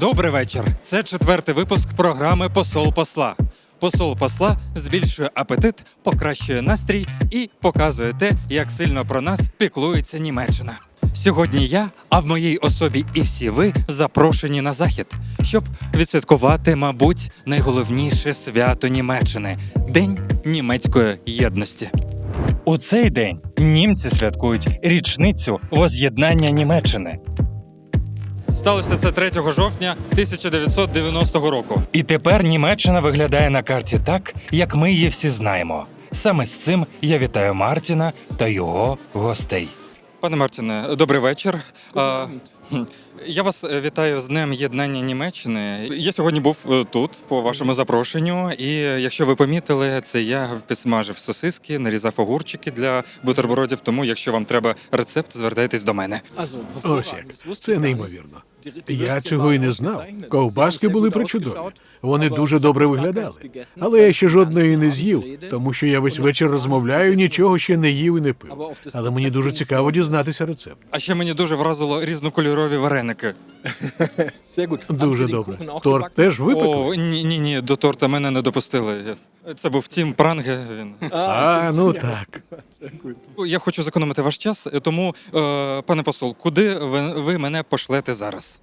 Добрий вечір. Це четвертий випуск програми Посол посла. Посол посла збільшує апетит, покращує настрій і показує те, як сильно про нас піклується Німеччина. Сьогодні я, а в моїй особі і всі ви запрошені на захід, щоб відсвяткувати, мабуть, найголовніше свято Німеччини День німецької єдності. У цей день німці святкують річницю воз'єднання Німеччини. Сталося це 3 жовтня 1990 року. І тепер Німеччина виглядає на карті так, як ми її всі знаємо. Саме з цим я вітаю Мартіна та його гостей. Пане Мартіне, добрий вечір. А, я вас е, вітаю з Днем Єднання Німеччини. Я сьогодні був е, тут по вашому запрошенню, і е, якщо ви помітили, це я підсмажив сосиски, нарізав огурчики для бутербродів. Тому, якщо вам треба рецепт, звертайтесь до мене. Ось як. Це неймовірно. Я цього і не знав. Ковбаски були причудові. Вони дуже добре виглядали. Але я ще жодної не з'їв, тому що я весь вечір розмовляю, нічого ще не їв і не пив. Але мені дуже цікаво дізнатися рецепт. А ще мені дуже вразило різнокольорові вареники. Дуже добре. Торт теж випекли? О, ні, ні, ні, до торта мене не допустили. Це був Тім Пранге. Він. А, ну так. Я хочу зекономити ваш час, тому, е, пане посол, куди ви, ви мене пошлете зараз?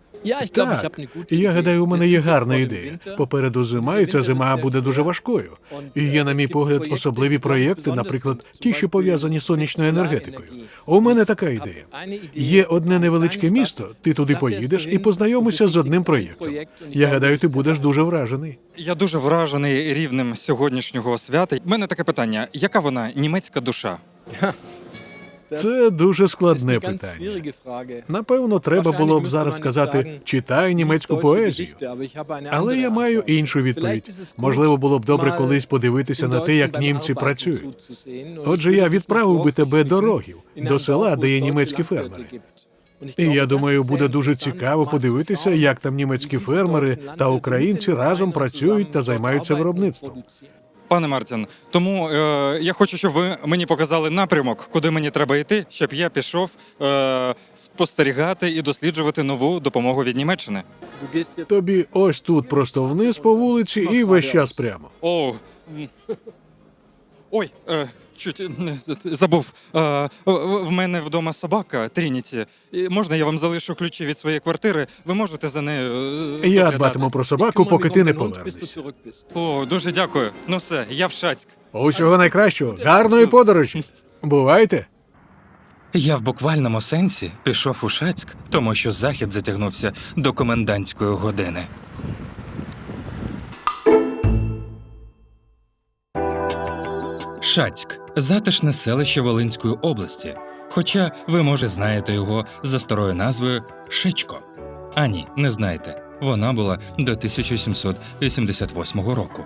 Так, я гадаю, у мене є гарна ідея. Попереду зима, і ця зима буде дуже важкою. І є, на мій погляд, особливі проєкти, наприклад, ті, що пов'язані з сонячною енергетикою. У мене така ідея. Є одне невеличке місто, ти туди поїдеш і познайомишся з одним проєктом. Я гадаю, ти будеш дуже вражений. Я дуже вражений рівнем сьогоднішнього свята. У мене таке питання: яка вона німецька душа? Це дуже складне питання. Напевно, треба було б зараз сказати читай німецьку поезію. Але я маю іншу відповідь. Можливо, було б добре колись подивитися на те, як німці працюють. Отже, я відправив би тебе до рогів, до села, де є німецькі фермери. І я думаю, буде дуже цікаво подивитися, як там німецькі фермери та українці разом працюють та займаються виробництвом. Пане Мартін, тому е, я хочу, щоб ви мені показали напрямок, куди мені треба йти, щоб я пішов е, спостерігати і досліджувати нову допомогу від Німеччини. Тобі ось тут просто вниз по вулиці і весь час прямо. О. Ой, е, чуть забув. В в мене вдома собака Трініті. Можна я вам залишу ключі від своєї квартири? Ви можете за нею. е, Я дбатиму про собаку, поки ти не повернешся. О, дуже дякую. Ну все, я в Шацьк. Усього найкращого, гарної подорожі. Бувайте. Я в буквальному сенсі пішов у Шацьк, тому що захід затягнувся до комендантської години. Шацьк затишне селище Волинської області. Хоча ви, може, знаєте його за старою назвою Шичко. А ні, не знаєте. Вона була до 1788 року.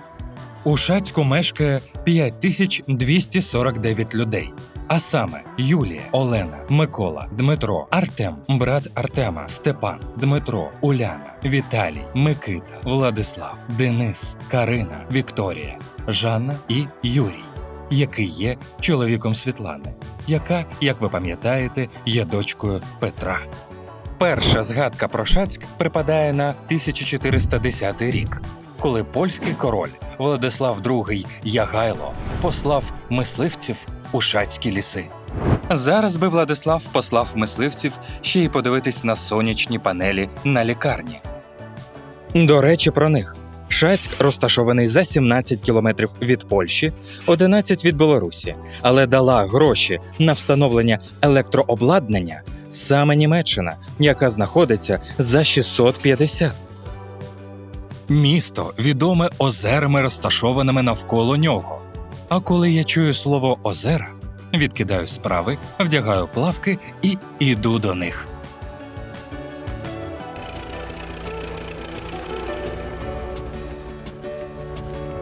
У Шацьку мешкає 5249 людей. А саме Юлія, Олена, Микола, Дмитро, Артем, брат Артема, Степан, Дмитро, Уляна, Віталій, Микита, Владислав, Денис, Карина, Вікторія, Жанна і Юрій, який є чоловіком Світлани, яка, як ви пам'ятаєте, є дочкою Петра. Перша згадка про Шацьк припадає на 1410 рік, коли польський король Владислав II Ягайло послав мисливців у шацькі ліси. Зараз би Владислав послав мисливців ще й подивитись на сонячні панелі на лікарні. До речі, про них. Шацьк розташований за 17 кілометрів від Польщі, 11 від Білорусі, але дала гроші на встановлення електрообладнання саме Німеччина, яка знаходиться за 650. Місто відоме озерами, розташованими навколо нього. А коли я чую слово озера, відкидаю справи, вдягаю плавки і іду до них.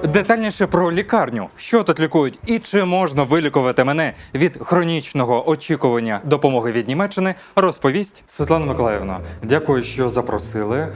Детальніше про лікарню, що тут лікують, і чи можна вилікувати мене від хронічного очікування допомоги від Німеччини, розповість Світлана Миколаївна. Дякую, що запросили.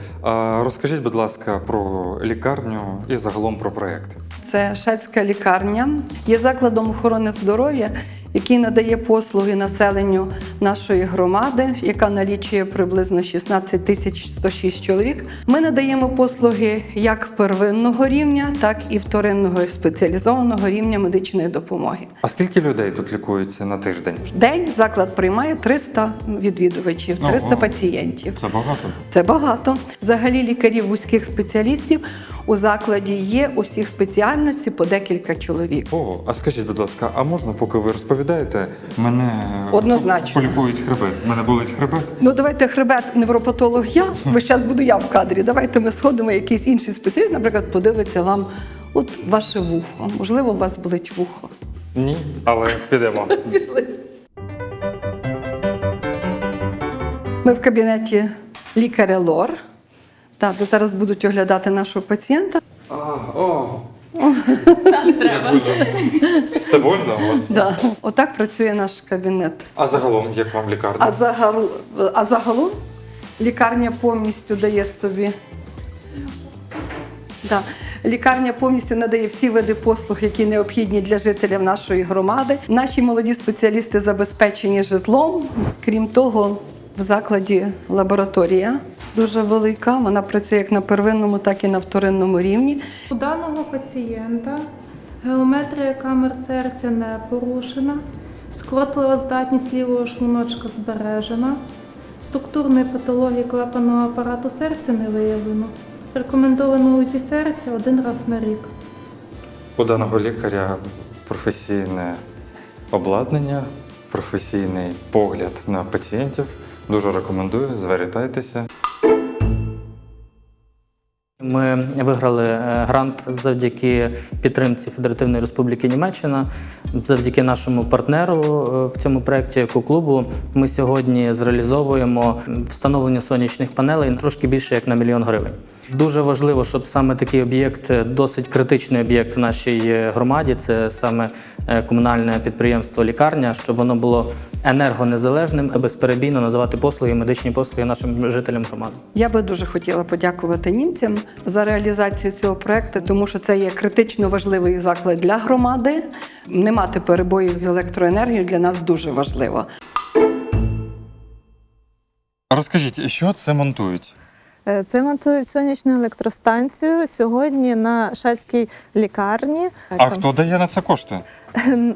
Розкажіть, будь ласка, про лікарню і загалом про проект. Це Шацька лікарня, є закладом охорони здоров'я, який надає послуги населенню нашої громади, яка налічує приблизно 16 тисяч 106 чоловік. Ми надаємо послуги як первинного рівня, так і вторинного і спеціалізованого рівня медичної допомоги. А скільки людей тут лікується на тиждень? День заклад приймає 300 відвідувачів, 300 Ого. пацієнтів. Це багато. Це багато. Взагалі лікарів вузьких спеціалістів у закладі є у всіх спеціальностей по декілька чоловік. О, а скажіть, будь ласка, а можна, поки ви розповідаєте, мене Однозначно. полікують хребет. Мене болить хребет. Ну давайте хребет невропатолог я. Весь час буду я в кадрі. Давайте ми сходимо, якийсь інший спеціаліст, наприклад, подивиться вам от ваше вухо. Можливо, у вас болить вухо. Ні, але підемо. Пішли. Ми в кабінеті лікаря Лор. Так, де зараз будуть оглядати нашого пацієнта. А, о. Це больно у вас? Да. Отак працює наш кабінет. А загалом, як вам лікарня? А, загал... а загалом лікарня повністю дає собі. Да. Лікарня повністю надає всі види послуг, які необхідні для жителів нашої громади. Наші молоді спеціалісти забезпечені житлом. Крім того, в закладі лабораторія дуже велика. Вона працює як на первинному, так і на вторинному рівні. У даного пацієнта геометрія камер серця не порушена, скротлива здатність лівого шлуночка збережена, структурної патології клапаного апарату серця не виявлено. Рекомендовано УЗІ серця один раз на рік. У даного лікаря професійне обладнання, професійний погляд на пацієнтів. Дуже рекомендую, звертайтеся. Ми виграли е, грант завдяки підтримці Федеративної Республіки Німеччина. Завдяки нашому партнеру е, в цьому проєкті екоклубу ми сьогодні зреалізовуємо встановлення сонячних панелей трошки більше як на мільйон гривень. Дуже важливо, щоб саме такий об'єкт, е, досить критичний об'єкт в нашій громаді, це саме комунальне підприємство лікарня, щоб воно було енергонезалежним і безперебійно надавати послуги, медичні послуги нашим жителям громади. Я би дуже хотіла подякувати німцям за реалізацію цього проекту, тому що це є критично важливий заклад для громади. Не мати перебоїв з електроенергією для нас дуже важливо. Розкажіть, що це монтують? Е, Це монтують сонячну електростанцію сьогодні на шацькій лікарні. А хто дає на це кошти?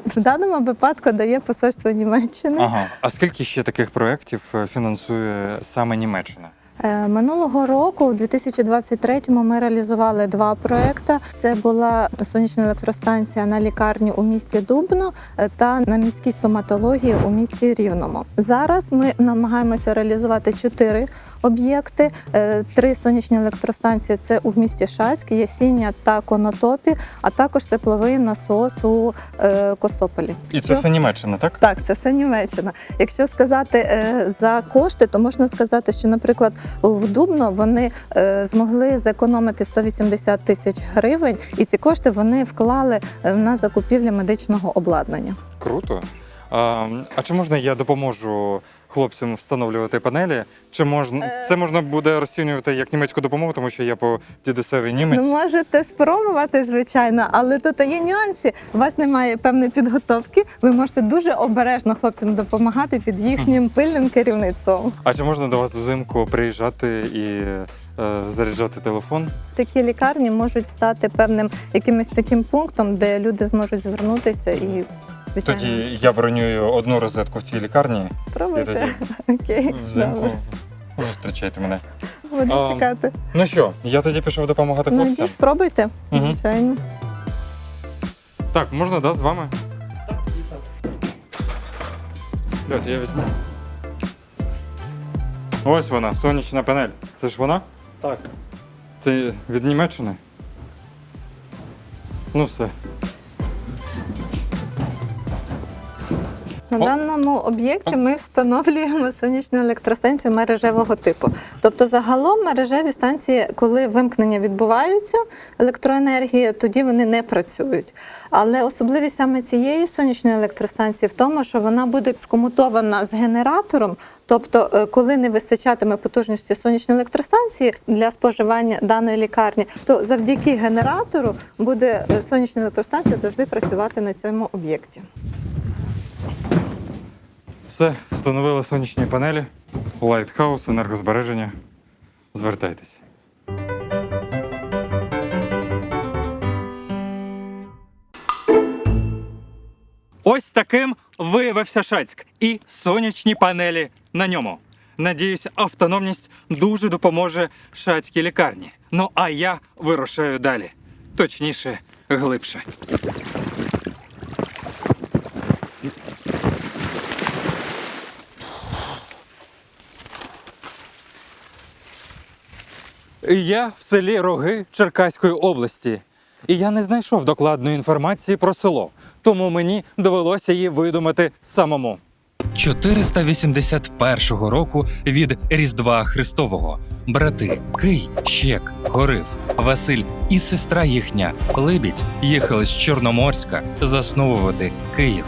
в даному випадку дає посольство Німеччини. Ага. А скільки ще таких проєктів е, фінансує саме Німеччина? Е, Минулого року, у 2023-му, ми реалізували два проекти. Це була сонячна електростанція на лікарні у місті Дубно е, та на міській стоматології у місті Рівному. Зараз ми намагаємося реалізувати чотири об'єкти. Е, Три сонячні електростанції це у місті Шацьк, Ясіння та Конотопі, а також тепловий насос у Костополі. І це все Німеччина, так? Так, це все Німеччина. Якщо сказати за кошти, то можна сказати, що, наприклад, в Дубно вони е, змогли зекономити 180 тисяч гривень, і ці кошти вони вклали е, на закупівлю медичного обладнання. Круто. А, а чи можна я допоможу хлопцям встановлювати панелі? Чи можна це можна буде розцінювати як німецьку допомогу, тому що я по дідусеві німець? Ну, можете спробувати, звичайно, але тут є нюанси. У вас немає певної підготовки. Ви можете дуже обережно хлопцям допомагати під їхнім пильним керівництвом. А чи можна до вас взимку приїжджати і е, заряджати телефон? Такі лікарні можуть стати певним якимось таким пунктом, де люди зможуть звернутися і звичайно Тоді я бронюю одну розетку в цій лікарні і спробуйте. тоді Окей, взимку добре. зустрічайте мене. Буду А, чекати. Ну що, я тоді пішов допомагати Ну хлопцям. йдіть, спробуйте, Мгм. звичайно. Так, можна, да, з вами? Давайте я візьму. Ось вона, сонячна панель. Це ж вона? Так. Це від Німеччини? Ну все. На О. даному об'єкті ми встановлюємо сонячну електростанцію мережевого типу. Тобто, загалом мережеві станції, коли вимкнення відбуваються електроенергії, тоді вони не працюють. Але особливість саме цієї сонячної електростанції в тому, що вона буде скомутована з генератором. Тобто, е, коли не вистачатиме потужності сонячної електростанції для споживання даної лікарні, то завдяки генератору буде е, сонячна електростанція завжди працювати на цьому об'єкті. Все, встановили сонячні панелі, лайтхаус, енергозбереження. Звертайтесь. Ось таким виявився Шацьк і сонячні панелі на ньому. Надіюсь, автономність дуже допоможе шацькій лікарні. Ну а я вирушаю далі. Точніше, глибше. Я в селі Роги Черкаської області. І я не знайшов докладної інформації про село, тому мені довелося її видумати самому. 481 року від Різдва Христового брати Кий, Щек, Горив, Василь і сестра їхня Либідь їхали з Чорноморська засновувати Київ.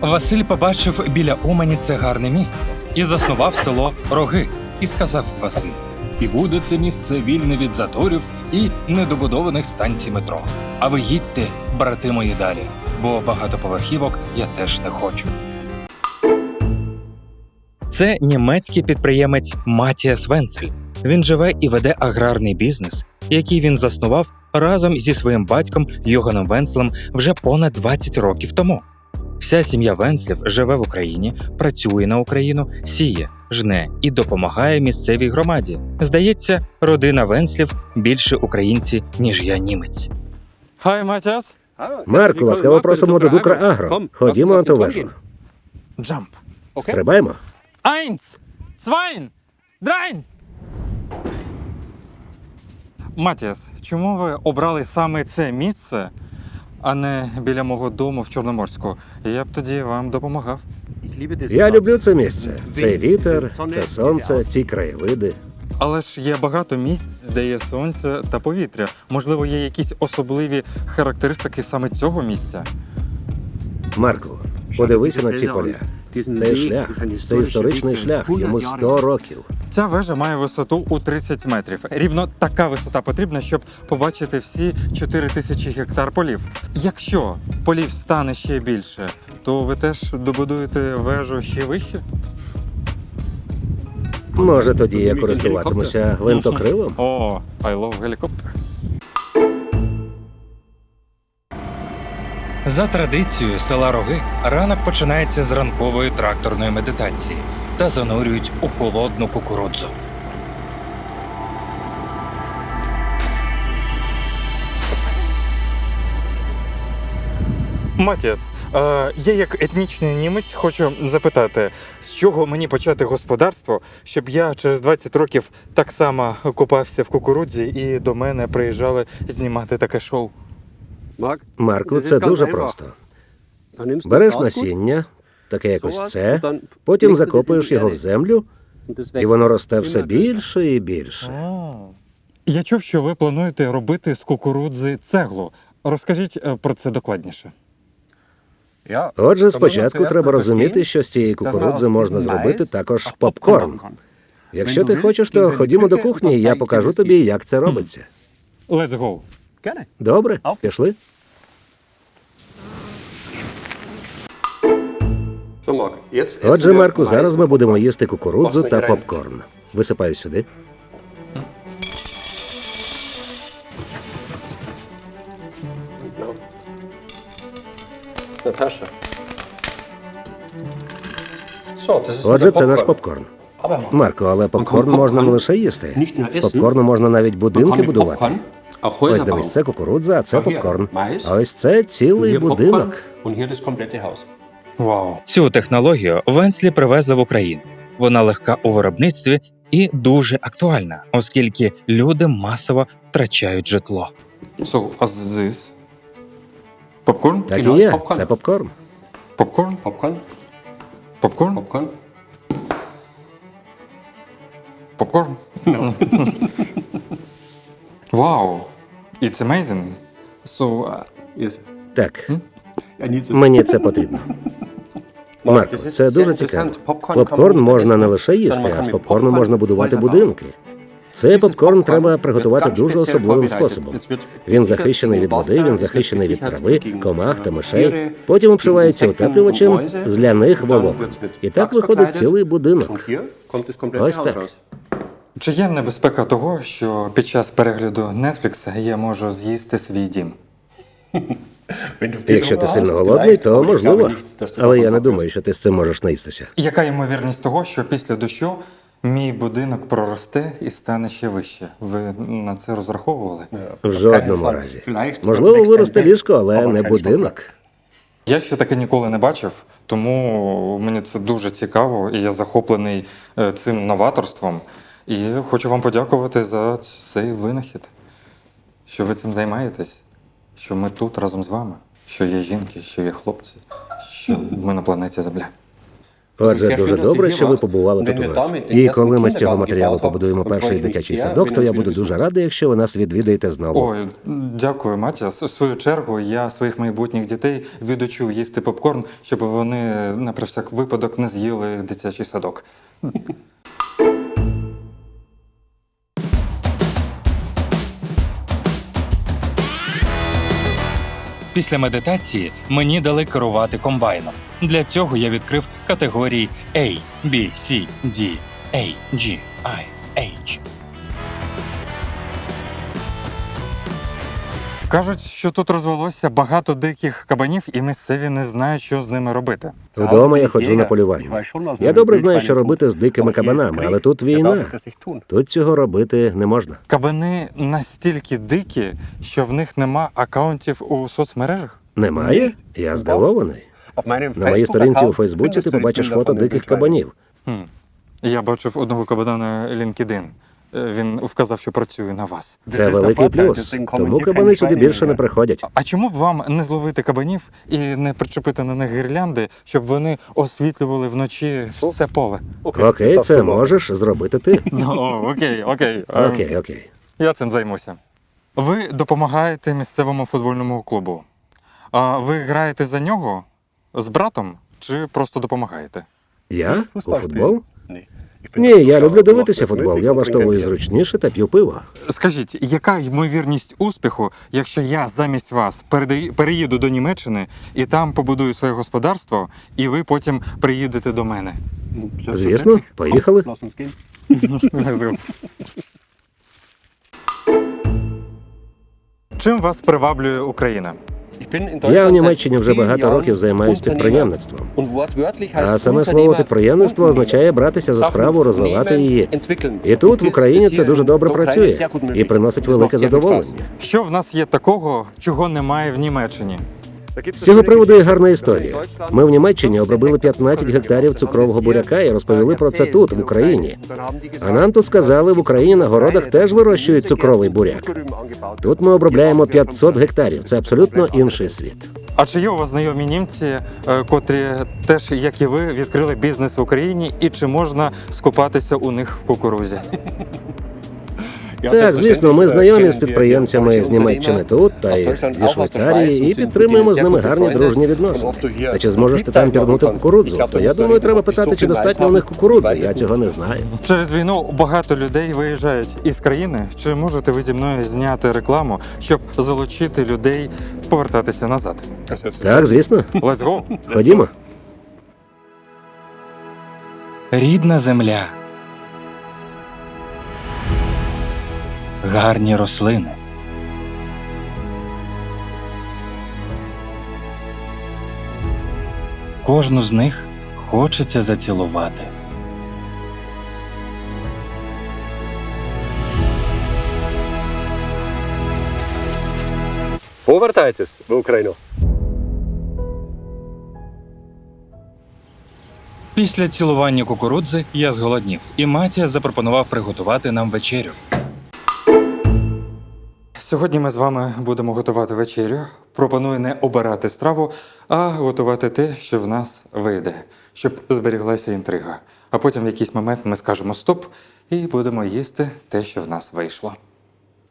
Василь побачив біля Умані це гарне місце і заснував село Роги. І сказав Василь: І буде це місце вільне від заторів і недобудованих станцій метро. А ви їдьте, брати мої, далі, бо багатоповерхівок я теж не хочу. Це німецький підприємець Матіас Венцель. Він живе і веде аграрний бізнес, який він заснував разом зі своїм батьком Йоганом Венцлем вже понад 20 років тому. Вся сім'я Венцлів живе в Україні, працює на Україну, сіє, жне і допомагає місцевій громаді. Здається, родина Венцлів більше українці, ніж я німець. Хай, Матіас! Марку, ласкаво просимо до Дукра Агро. Ходімо на ту вежу. Джамп! Стрибаємо. Eins, zwei, drei. Матіас, чому ви обрали саме це місце, а не біля мого дому в Чорноморську? Я б тоді вам допомагав. Я люблю це місце. Це вітер, це сонце, ці краєвиди. Але ж є багато місць, де є сонце та повітря. Можливо, є якісь особливі характеристики саме цього місця. Марку, подивися на ці поля. Цей шлях, це історичний шлях, йому 100 років. Ця вежа має висоту у 30 метрів. Рівно така висота потрібна, щоб побачити всі 4 тисячі гектар полів. Якщо полів стане ще більше, то ви теж добудуєте вежу ще вище? Може, тоді я користуватимуся гвинтокрилом? О, I love гелікоптер. За традицією села Роги ранок починається з ранкової тракторної медитації та занурюють у холодну кукурудзу. Матіас, е, я як етнічний німець хочу запитати, з чого мені почати господарство, щоб я через 20 років так само купався в кукурудзі і до мене приїжджали знімати таке шоу. Марку, це дуже просто. Береш насіння, таке як ось це, потім закопуєш його в землю, і воно росте все більше і більше. Я чув, що ви плануєте робити з кукурудзи цеглу. Розкажіть е, про це докладніше. Отже, спочатку треба розуміти, що з цієї кукурудзи можна зробити також попкорн. Якщо ти хочеш, то ходімо до кухні, і я покажу тобі, як це робиться. Let's go. Добре, пішли. Отже, Марку, зараз ми будемо їсти кукурудзу та попкорн. Висипаю сюди. Отже, це наш попкорн. Марко, але попкорн можна не лише їсти. З попкорну можна навіть будинки будувати. Ось дивись, це кукурудза, а це попкорн. А ось це цілий будинок. Вау. Цю технологію Венслі привезли в Україну. Вона легка у виробництві і дуже актуальна, оскільки люди масово втрачають житло. So, as this? Попкорн? Так і є, це попкорн. Попкорн? Popcorn, Попкорн? Popcorn. Попкорн? Вау. It's amazing. So, uh, Yes. Так, I need мені це потрібно. Марко, це дуже цікаво. Попкорн можна не лише їсти, а з попкорну можна будувати будинки. Цей попкорн треба приготувати дуже особливим способом. Він захищений від води, він захищений від трави, комах та мишей. Потім обшивається утеплювачем з ляних волокон. І так виходить цілий будинок. Ось так. Чи є небезпека того, що під час перегляду Netflix я можу з'їсти свій дім? Якщо ти сильно голодний, то можливо. Але я не думаю, що ти з цим можеш наїстися. Яка ймовірність того, що після дощу мій будинок проросте і стане ще вище? Ви на це розраховували? В жодному разі. Можливо, виросте ліжко, але не будинок. Я ще таке ніколи не бачив, тому мені це дуже цікаво, і я захоплений е, цим новаторством. І хочу вам подякувати за цей винахід, що ви цим займаєтесь, що ми тут разом з вами, що є жінки, що є хлопці, що ми на планеті Земля. Отже, дуже добре, що ви побували тут у нас. І коли ми з цього матеріалу побудуємо перший дитячий садок, то я буду дуже радий, якщо ви нас відвідаєте знову. Ой, дякую, Матіас. В свою чергу я своїх майбутніх дітей відучу їсти попкорн, щоб вони на при всяк випадок не з'їли дитячий садок. Після медитації мені дали керувати комбайном. Для цього я відкрив категорії A, B, C, D, A, G, I, H. Кажуть, що тут розвелося багато диких кабанів, і місцеві не знають, що з ними робити. Вдома я ходжу на полювання. Я добре знаю, що робити з дикими кабанами, але тут війна. Тут цього робити не можна. Кабани настільки дикі, що в них нема акаунтів у соцмережах. Немає? Я здивований. На моїй сторінці у Фейсбуці ти побачиш фото диких кабанів. Я бачив одного кабана на LinkedIn. Е, Він вказав, що працює на вас. Це великий плюс. Тому кабани сюди більше не приходять. А чому б вам не зловити кабанів і не причепити на них гірлянди, щоб вони освітлювали вночі все поле? Окей, це можеш зробити ти. Ну, окей, окей. Е, Окей, окей. Я цим займуся. Ви допомагаєте місцевому футбольному клубу. А ви граєте за нього з братом чи просто допомагаєте? Я у футбол? Ні, я люблю дивитися футбол. Я влаштовую зручніше та п'ю пиво. Скажіть, яка ймовірність успіху, якщо я замість вас передаю- переїду до Німеччини і там побудую своє господарство, і ви потім приїдете до мене? Звісно, поїхали. Чим вас приваблює Україна? Я в Німеччині вже багато років займаюся підприємництвом. А саме слово підприємництво означає братися за справу, розвивати її. І тут в Україні це дуже добре працює і приносить велике задоволення. Що в нас є такого, чого немає в Німеччині? З цього приводу є гарна історія. Ми в Німеччині обробили 15 гектарів цукрового буряка і розповіли про це тут, в Україні. А нам тут сказали, в Україні на городах теж вирощують цукровий буряк. Тут ми обробляємо 500 гектарів. Це абсолютно інший світ. А чи є у вас знайомі німці, е, котрі теж, як і ви, відкрили бізнес в Україні, і чи можна скупатися у них в кукурузі? Так, звісно, ми знайомі з підприємцями з Німеччини тут та й зі Швейцарії і підтримуємо з ними гарні дружні відносини. Та чи зможеш ти там пірнути кукурудзу? То я думаю, треба питати, чи достатньо у них кукурудзи. Я цього не знаю. Через війну багато людей виїжджають із країни. Чи можете ви зі мною зняти рекламу, щоб залучити людей повертатися назад? Так, звісно. Let's go! Ходімо. Рідна земля. Гарні рослини. Кожну з них хочеться зацілувати. Повертайтесь в Україну. Після цілування кукурудзи я зголоднів, і Матія запропонував приготувати нам вечерю. Сьогодні ми з вами будемо готувати вечерю. Пропоную не обирати страву, а готувати те, що в нас вийде, щоб зберіглася інтрига. А потім в якийсь момент ми скажемо стоп і будемо їсти те, що в нас вийшло.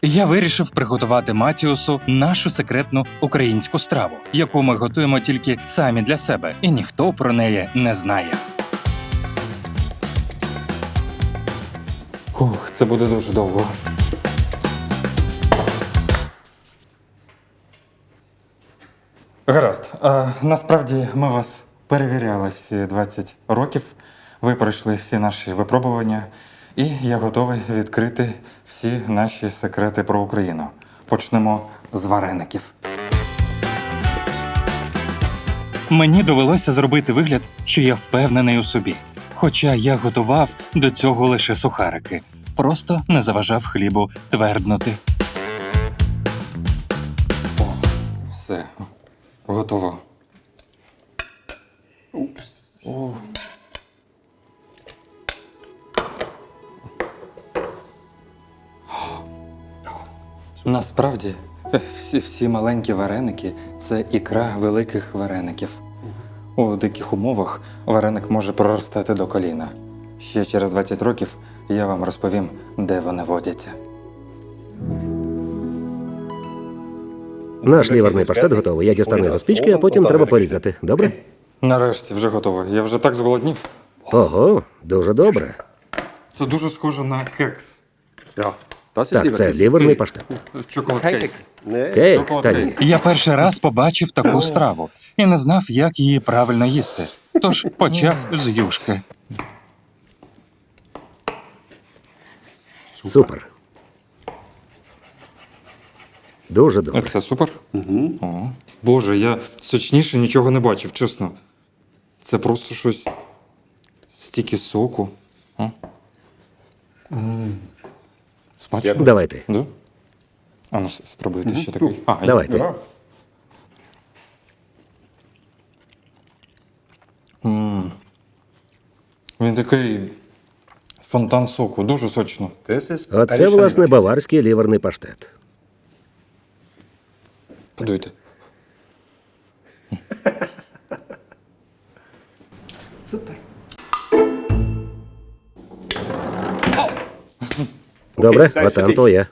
Я вирішив приготувати Матіусу нашу секретну українську страву, яку ми готуємо тільки самі для себе, і ніхто про неї не знає. Фух, це буде дуже довго. Гаразд. А, насправді ми вас перевіряли всі 20 років. Ви пройшли всі наші випробування, і я готовий відкрити всі наші секрети про Україну. Почнемо з вареників. Мені довелося зробити вигляд, що я впевнений у собі. Хоча я готував до цього лише сухарики, просто не заважав хлібу тверднути. О, все. Готово. О. Насправді, всі, всі маленькі вареники це ікра великих вареників. У диких умовах вареник може проростати до коліна. Ще через 20 років я вам розповім, де вони водяться. Наш ліверний паштет готовий. Я дістану його спічки, а потім треба порізати. Добре? Нарешті вже готово. Я вже так зголоднів. Ого, дуже добре. Це дуже схоже на кекс. Так, це ліверний паштет. Чоколад кейк. Кейк, та ні. Я перший раз побачив таку страву і не знав, як її правильно їсти. Тож почав з юшки. Супер. Дуже добре. Це супер. О. Боже, я сочніше нічого не бачив, чесно. Це просто щось. Стільки соку. А? М. Смачно. Давайте. Да? А ну, спробуйте ще такий. А, я- Давайте. М. Він такий фонтан соку, дуже сочно. Оце, власне, баварський ліверний паштет. Подуйте. Супер. Добре, ватан твоя.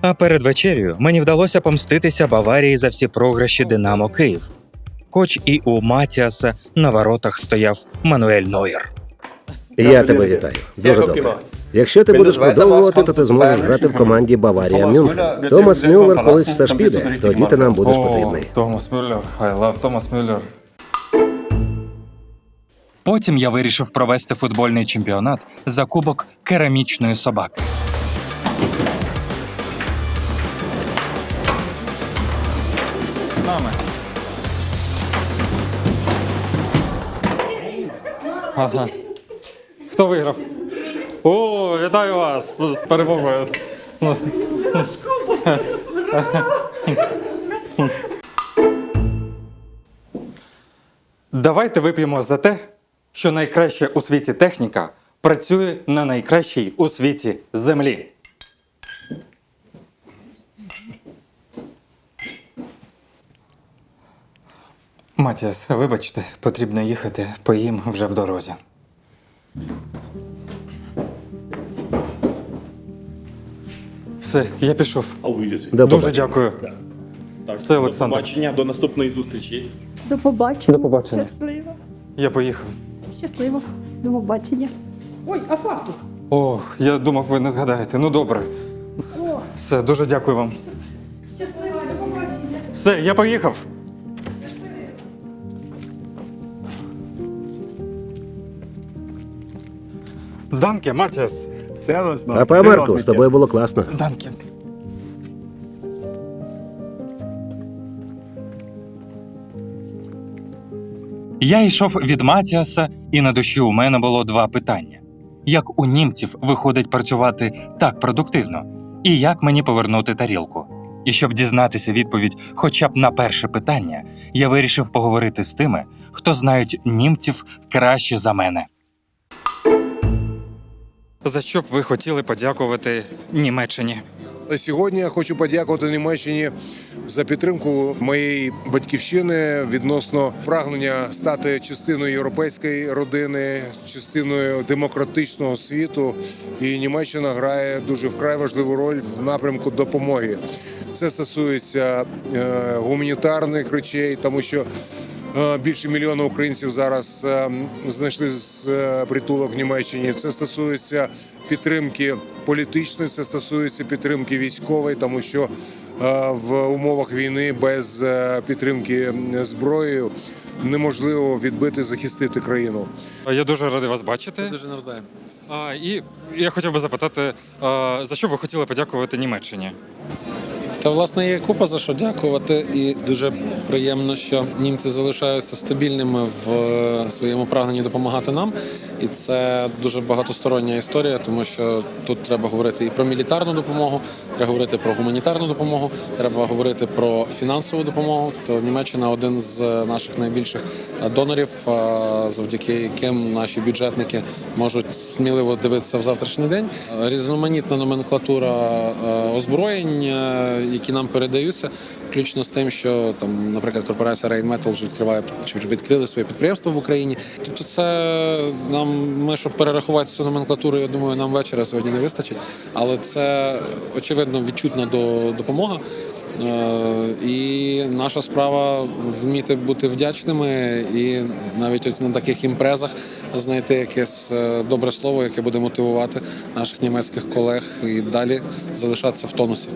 А перед вечерею мені вдалося помститися Баварії за всі програші Динамо Київ. Хоч і у Матіаса на воротах стояв Мануель Нойер. Я тебе вітаю. Дуже добре. Якщо ти будеш продовжувати, то ти зможеш грати в команді Баварія Мюнхен. Томас Мюллер колись все ж піде, тоді ти нам будеш потрібний. Томас Мюллер. I love Томас Мюллер. Потім я вирішив провести футбольний чемпіонат за кубок керамічної собаки. Нами. Ага. Хто виграв? О, вітаю вас з перемогою. Давайте вип'ємо за те, що найкраща у світі техніка працює на найкращій у світі землі. Матіас, вибачте, потрібно їхати, поїм вже в дорозі. Все, я пішов. До Дуже побачення. дякую. Все, Олександр. До побачення, до наступної зустрічі. До побачення. До побачення. Щасливо. Я поїхав. Щасливо. До побачення. Ой, а фартух? Ох, я думав, ви не згадаєте. Ну добре. Все, дуже дякую вам. Щасливо, до побачення. Все, я поїхав. Данке, Матіас. Папа Марку, з тобою було класно. Данке. Я йшов від Матіаса, і на душі у мене було два питання: як у німців виходить працювати так продуктивно, і як мені повернути тарілку? І щоб дізнатися відповідь хоча б на перше питання, я вирішив поговорити з тими, хто знають німців краще за мене. За що б ви хотіли подякувати Німеччині? Сьогодні я хочу подякувати Німеччині за підтримку моєї батьківщини відносно прагнення стати частиною європейської родини, частиною демократичного світу. І Німеччина грає дуже вкрай важливу роль в напрямку допомоги. Це стосується е, гуманітарних речей, тому що Більше мільйона українців зараз е, знайшли з- е, притулок в Німеччині. Це стосується підтримки політичної, це стосується підтримки військової, тому що е, в умовах війни без е, підтримки зброєю неможливо відбити, захистити країну. Я дуже радий вас бачити. Дуже навзаєм. А, і я хотів би запитати, а, за що ви хотіли подякувати Німеччині? Та власне є купа за що дякувати, і дуже приємно, що німці залишаються стабільними в е, своєму прагненні допомагати нам. І це дуже багатостороння історія, тому що тут треба говорити і про мілітарну допомогу, треба говорити про гуманітарну допомогу, треба говорити про фінансову допомогу. То Німеччина один з наших найбільших донорів, е, завдяки яким наші бюджетники можуть сміливо дивитися в завтрашній день. Е, Різноманітна номенклатура е, озброєнь, е, які нам передаються, включно з тим, що там, наприклад, корпорація Rheinmetall вже відкриває чи відкрили своє підприємство в Україні. Тобто, це нам ми, щоб перерахувати цю номенклатуру, я думаю, нам вечора сьогодні не вистачить. Але це очевидно відчутна до допомога. Е, І наша справа вміти бути вдячними і навіть ось на таких імпрезах знайти якесь е, добре слово, яке буде мотивувати наших німецьких колег і далі залишатися в тонусі.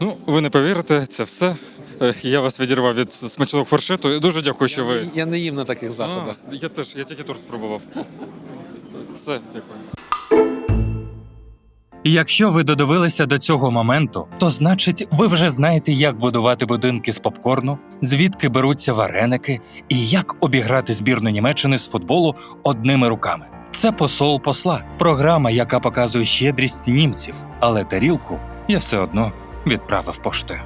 Ну, ви не повірите, це все. Е, Я вас відірвав від смачного фаршету. Дуже дякую, що ви. Я не їм на таких заходах. А, я теж, я тільки торт спробував. Все, дякую. Якщо ви додивилися до цього моменту, то значить ви вже знаєте, як будувати будинки з попкорну, звідки беруться вареники і як обіграти збірну Німеччини з футболу одними руками. Це посол посла, програма, яка показує щедрість німців, але тарілку я все одно відправив поштою.